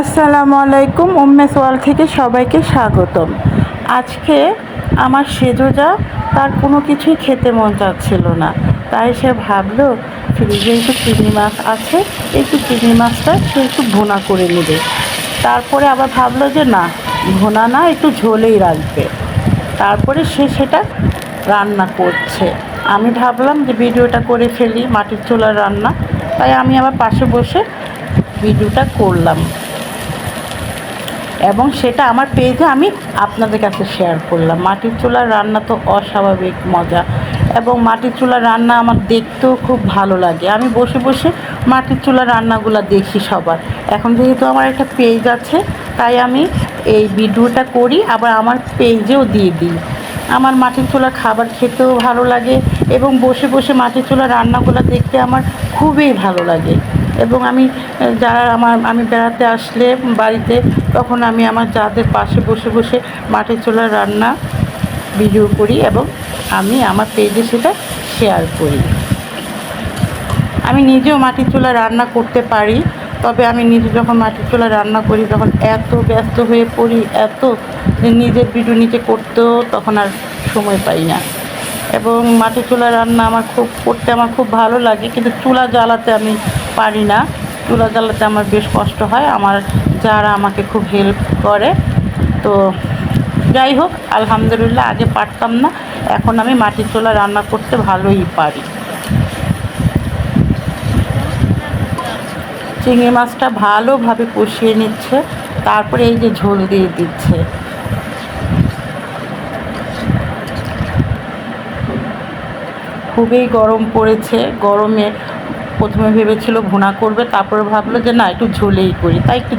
আসসালামু আলাইকুম, উম্মে সোয়াল থেকে সবাইকে স্বাগতম। আজকে আমার সেজোজা, তার কোনো কিছুই খেতে মন চাচ্ছিল না। তাই সে ভাবলো, ফ্রিজে একটু চিংড়ি মাছ আছে, একটু চিংড়ি মাছটা সে একটু ভুনা করে নেবে। তারপরে আবার ভাবলো যে, না, ভুনা না, একটু ঝোলেই রাখবে। তারপরে সে সেটা রান্না করছে। আমি ভাবলাম যে, ভিডিওটা করে ফেলি, মাটির চুলার রান্না। তাই আমি আবার পাশে বসে ভিডিওটা করলাম। এবং সেটা আমার পেজে আমি আপনাদের কাছে শেয়ার করলাম। মাটির চুলার রান্না তো অস্বাভাবিক মজা এবং মাটির চুলার রান্না আমার দেখতেও খুব ভালো লাগে। আমি বসে বসে মাটির চুলার রান্নাগুলো দেখি সবার। এখন যেহেতু আমার একটা পেজ আছে, তাই আমি এই ভিডিওটা করি, আবার আমার পেজেও দিয়ে দিই। আমার মাটির চুলার খাবার খেতেও ভালো লাগে এবং বসে বসে মাটির চুলার রান্নাগুলো দেখতে আমার খুবই ভালো লাগে। এবং আমি, যারা আমার, আমি বেড়াতে আসলে বাড়িতে, তখন আমি আমার যাদের পাশে বসে বসে মাটির চুলার রান্না ভিডিও করি এবং আমি আমার পেজে সেটা শেয়ার করি। আমি নিজেও মাটির চুলা রান্না করতে পারি। তবে আমি নিজে যখন মাটির চুলা রান্না করি, তখন এত ব্যস্ত হয়ে পড়ি, এত নিজের ভিডিও নিজে করতেও তখন আর সময় পাই না। এবং মাটির চুলা রান্না আমার খুব, করতে আমার খুব ভালো লাগে, কিন্তু চুলা জ্বালাতে আমি পারি না। চুলা জ্বালাতে আমার বেশ কষ্ট হয়, আমার যারা আমাকে খুব হেল্প করে। তো যাই হোক, আলহামদুলিল্লাহ, আগে পারতাম না, এখন আমি মাটির চুলা রান্না করতে ভালোই পারি। চিংড়ি মাছটা ভালোভাবে কষিয়ে নিচ্ছে, তারপরে এই যে ঝোল দিয়ে দিচ্ছে। খুবই গরম পড়েছে, গরমে প্রথমে ভেবেছিল ভুনা করবে, তারপরে ভাবলো যে না, একটু ঝোলেই করি, তাই একটু